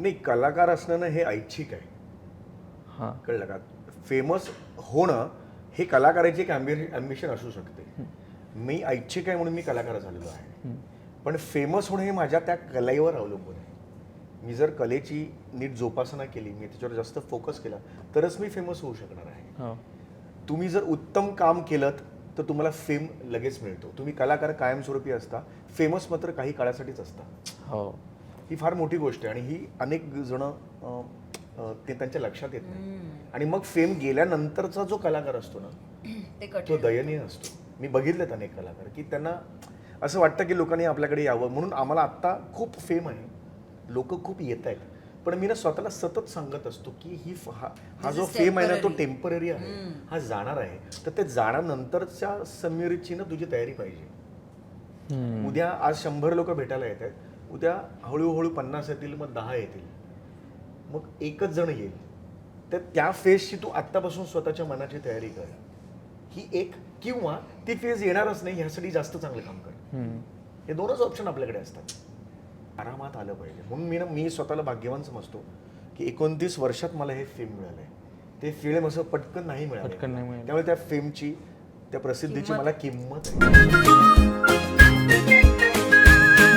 नाही कलाकार असणं ना हे ऐच्छिक आहे. हां. कळलं का? फेमस होणं हे कलाकाराची एक ॲम्बिशन असू शकते. मी ऐच्छिक आहे म्हणून मी कलाकार झालेलो आहे. पण फेमस होणं हे माझ्या त्या कलेवर अवलंबून आहे. मी जर कलेची नीट जोपासना केली मी त्याच्यावर जास्त फोकस केला तरच मी फेमस होऊ शकणार आहे. हो. तुम्ही जर उत्तम काम केलं तर तुम्हाला फेम लगेच मिळतो. तुम्ही कलाकार कायमस्वरूपी असता फेमस मात्र काही काळासाठीच असता. हो. ही फार मोठी गोष्ट आहे आणि ही अनेक जण ते त्यांच्या लक्षात येत नाही. आणि मग फेम गेल्यानंतरचा जो कलाकार असतो ना ते दयनीय असतो. मी बघितलेत अनेक कलाकार की त्यांना असं वाटतं की लोकांनी आपल्याकडे यावं. म्हणून आम्हाला आत्ता खूप फेम आहे. लोक खूप येत आहेत. पण मी ना स्वतःला सतत सांगत असतो की ही हा जो फेम आहे ना तो. टेंपररी आहे. हा जाणार आहे. तर ते जाण्यानंतरच्या समीरची ना तुझी तयारी पाहिजे. उद्या आज शंभर लोक भेटायला येत आहेत. उद्या हळूहळू पन्नास येतील मग दहा येतील. मग एकच जण येईल. तर त्या फेजची तू आत्तापासून स्वतःच्या मनाची तयारी कर. ही एक किंवा ती फेज येणारच नाही ह्यासाठी जास्त चांगलं काम कर. हे दोनच ऑप्शन आपल्याकडे असतात. आरामात आलं पाहिजे. म्हणून मी ना मी स्वतःला भाग्यवान समजतो की एकोणतीस वर्षात मला हे फेम मिळालंय. ते फेम असं पटकन नाही मिळालं पटकन नाही मिळालं. त्यामुळे त्या फेमची त्या प्रसिद्धीची मला किंमत आहे.